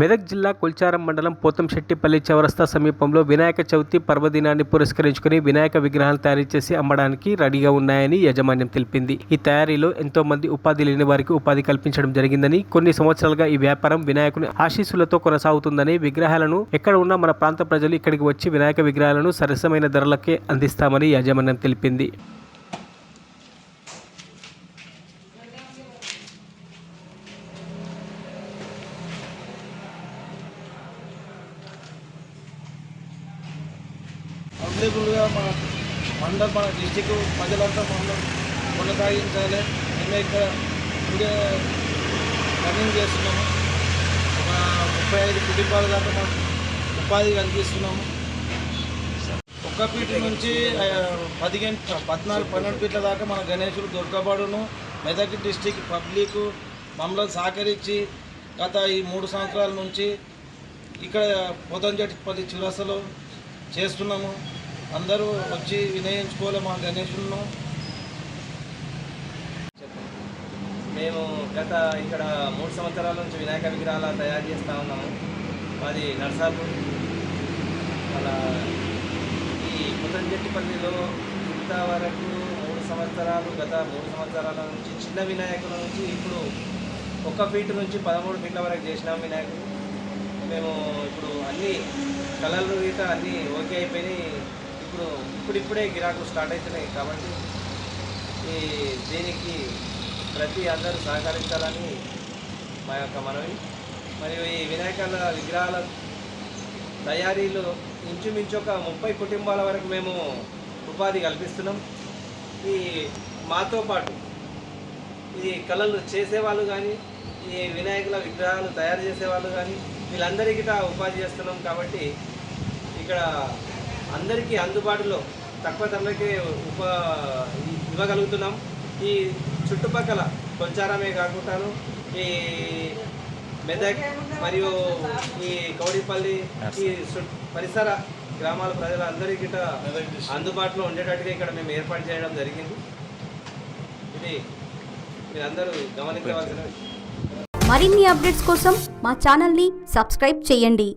మెదక్ జిల్లా కొల్చారం మండలం పోతంశెట్టిపల్లి చౌరస్తా సమీపంలో వినాయక చవితి పర్వదినాన్ని పురస్కరించుకుని వినాయక విగ్రహాలు తయారు చేసి అమ్మడానికి రెడీగా ఉన్నాయని యాజమాన్యం తెలిపింది. ఈ తయారీలో ఎంతో మంది ఉపాధి లేని వారికి ఉపాధి కల్పించడం జరిగిందని కొన్ని సంవత్సరాలుగా ఈ వ్యాపారం వినాయకుని ఆశీస్సులతో కొనసాగుతుందని విగ్రహాలను ఎక్కడ ఉన్న మన ప్రాంత ప్రజలు ఇక్కడికి వచ్చి వినాయక విగ్రహాలను సరసమైన ధరలకే అందిస్తామని యాజమాన్యం తెలిపింది. అవైలబుల్గా మన మండలం మన డిస్టిక్ ప్రజలంతా మనం కొనసాగించాలి. మేము ఇక్కడ ఇదే రన్నింగ్ చేస్తున్నాము. ఒక ముప్పై ఐదు కుటుంబాల దాకా మనం ఉపాధి కల్పిస్తున్నాము. ఒక్క పీట నుంచి పదిహేను పద్నాలుగు పన్నెండు పీట్ల దాకా మన గణేశుడు దొరకబడును. మెదక్ డిస్టిక్ పబ్లిక్ మమ్మల్ని సహకరించి గత ఈ మూడు సంవత్సరాల నుంచి ఇక్కడ పొదంజటిపల్లి చిరసలో చేస్తున్నాము. అందరూ వచ్చి వినయించుకోలే మా గణేశులను మేము గత ఇక్కడ మూడు సంవత్సరాల నుంచి వినాయక విగ్రహాల తయారు చేస్తూ ఉన్నాము. మాది నర్సాపూర్. అలా ఈ పుతంజెట్టిపల్లిలో ఇంతవరకు మూడు సంవత్సరాలు గత మూడు సంవత్సరాల నుంచి చిన్న వినాయకుల నుంచి ఇప్పుడు ఒక్క ఫీట్ నుంచి పదమూడు ఫీట్ల వరకు చేసినాం వినాయకుడు. మేము ఇప్పుడు అన్ని కలర్లు గీత అన్నీ ఓకే అయిపోయినాయి. ఇప్పుడు ఇప్పుడిప్పుడే గిరాకులు స్టార్ట్ అవుతున్నాయి కాబట్టి ఈ దీనికి ప్రతి అందరూ సహకరించాలని మా యొక్క మనవి. మరియు ఈ వినాయకుల విగ్రహాల తయారీలో ఇంచుమించు ఒక ముప్పై కుటుంబాల వరకు మేము ఉపాధి కల్పిస్తున్నాం. ఈ మాతో పాటు ఈ కళలు చేసేవాళ్ళు కానీ ఈ వినాయకుల విగ్రహాలు తయారు చేసేవాళ్ళు కానీ వీళ్ళందరికీ ఉపాధి చేస్తున్నాం కాబట్టి ఇక్కడ అందరికీ అందుబాటులో తక్కువ ధరలకే ఉప ఇవ్వగలుగుతున్నాం. ఈ చుట్టుపక్కల కొంచారమే కాకుండాను ఈ మెదక్ మరియు ఈ కౌడిపల్లి ఈ పరిసర గ్రామాల ప్రజలందరికీ అందుబాటులో ఉండేటట్టుగా ఇక్కడ మేము ఏర్పాటు చేయడం జరిగింది. ఇది మీరందరూ గమనించవలసిన. మరిన్ని అప్డేట్స్ కోసం మా ఛానల్ని సబ్స్క్రైబ్ చేయండి.